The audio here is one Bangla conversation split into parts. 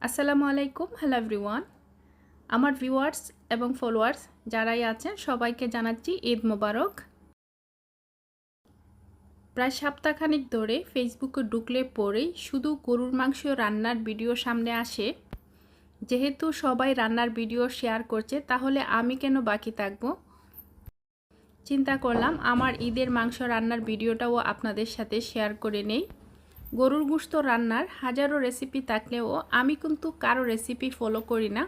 আসসালামু আলাইকুম হ্যালো এভরিওয়ান আমার ভিউয়ার্স এবং ফলোয়ার্স যারাই আছেন, সবাইকে জানাচ্ছি ঈদ মোবারক। প্রায় সপ্তাহখানিক ধরে ফেসবুকে ঢুকলে পরেই শুধু গরুর মাংস রান্নার ভিডিও সামনে আসে। যেহেতু সবাই রান্নার ভিডিও শেয়ার করছে, তাহলে আমি কেন বাকি থাকব? চিন্তা করলাম, আমার ঈদের মাংস রান্নার ভিডিওটাও আপনাদের সাথে শেয়ার করে নেই। গরুর গুস্ত রান্নার হাজারো রেসিপি থাকলেও আমি কিন্তু কারও রেসিপি ফলো করি না।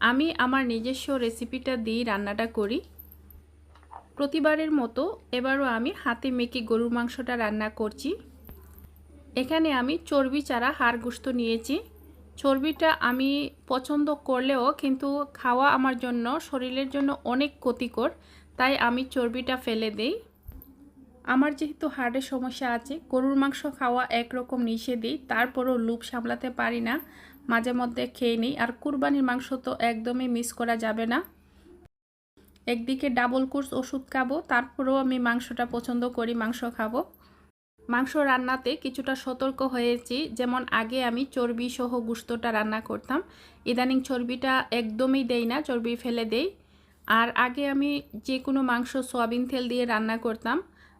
আমি আমার নিজস্ব রেসিপিটা দিয়েই রান্নাটা করি। প্রতিবারের মতো এবারও আমি হাতে মেখে গরুর মাংসটা রান্না করছি। এখানে আমি চর্বি চারা হাড় গুস্ত নিয়েছি। চর্বিটা আমি পছন্দ করলেও কিন্তু খাওয়া আমার জন্য, শরীরের জন্য অনেক ক্ষতিকর, তাই আমি চর্বিটা ফেলে দেই। আমার যেহেতু হার্টের সমস্যা আছে, গরুর মাংস খাওয়া একরকম নিষেধই, তারপরও লুপ সামলাতে পারি না, মাঝে মধ্যে খেয়ে নিই, আর কুরবানির মাংস তো একদমই মিস করা যাবে না। একদিকে ডাবল কোর্স ওষুধ খাব, তারপরেও আমি মাংসটা পছন্দ করি, মাংস খাব। মাংস রান্নাতে কিছুটা সতর্ক হয়েছি, যেমন আগে আমি চর্বি সহ গুস্তটা রান্না করতাম, ইদানিং চর্বিটা একদমই দেই না, চর্বি ফেলে দেই। আর আগে আমি যে কোনো মাংস সয়াবিন তেল দিয়ে রান্না করতাম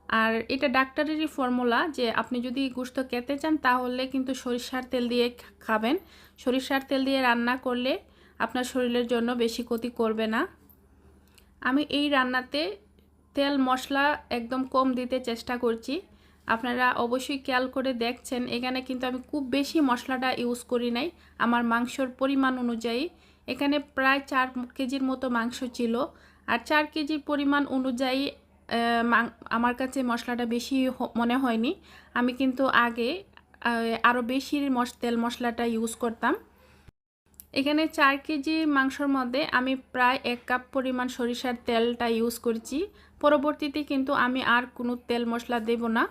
আর এটা ডাক্তারেরই ফর্মুলা যে আপনি যদি গুস্ত খেতে চান তাহলে কিন্তু সরিষার তেল দিয়ে খাবেন। সরিষার তেল দিয়ে রান্না করলে আপনার শরীরের জন্য বেশি ক্ষতি করবে না। আমি এই রান্নাতে তেল, মশলা একদম কম দিতে চেষ্টা করছি। আপনারা অবশ্যই খেয়াল করে দেখছেন, এখানে কিন্তু আমি খুব বেশি মশলাটা ইউজ করি নাই। আমার মাংসর পরিমাণ অনুযায়ী। এখানে প্রায় চার কেজির মতো মাংস ছিল। আর চার কেজির পরিমাণ অনুযায়ী আমার কাছে মশলাটা বেশি মনে হয়নি। আমি কিন্তু আগে আরও বেশি মশ তেল মশলাটা ইউজ করতাম। এখানে চার কেজি মাংসর মধ্যে আমি প্রায় এক কাপ পরিমাণ সরিষার তেলটা ইউজ করছি। পরবর্তীতে কিন্তু আমি আর কোনো তেল মশলা দেব না।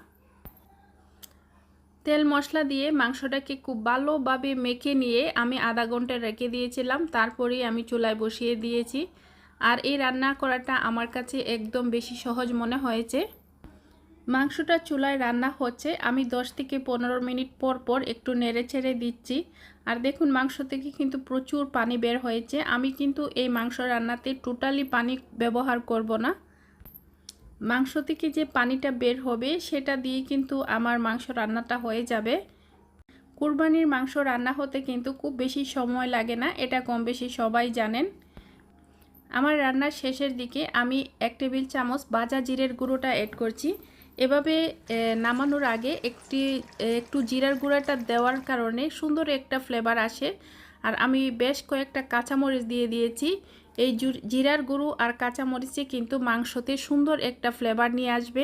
তেল মশলা দিয়ে মাংসটাকে খুব ভালোভাবে মেখে নিয়ে আমি আধা ঘণ্টা রেখে দিয়েছিলাম। তারপরেই আমি চুলায় বসিয়ে দিয়েছি। আর এই রান্না করাটা আমার কাছে একদম বেশি সহজ মনে হয়েছে মাংসটা চুলায় রান্না হচ্ছে, আমি 10 থেকে পনেরো মিনিট পর পর একটু নেড়ে ছেড়ে দিচ্ছি। আর দেখুন, মাংস থেকে কিন্তু প্রচুর পানি বের হয়েছে। আমি কিন্তু এই মাংস রান্নাতে টোটালি পানি ব্যবহার করব না। মাংস থেকে যে পানিটা বের হবে, সেটা দিয়ে কিন্তু আমার মাংস রান্নাটা হয়ে যাবে। কুরবানির মাংস রান্না হতে কিন্তু খুব বেশি সময় লাগে না, এটা কম বেশি সবাই জানেন। আমার রান্নার শেষের দিকে আমি এক টেবিল চামচ বাজা জিরের গুঁড়োটা অ্যাড করছি। এভাবে নামানোর আগে একটি একটু জিরার গুঁড়াটা দেওয়ার কারণে সুন্দর একটা ফ্লেভার আসে। আর আমি বেশ কয়েকটা কাঁচামরিচ দিয়ে দিয়েছি। এই জিরার গুঁড়ো আর কাঁচামরিচে কিন্তু মাংসতে সুন্দর একটা ফ্লেভার নিয়ে আসবে।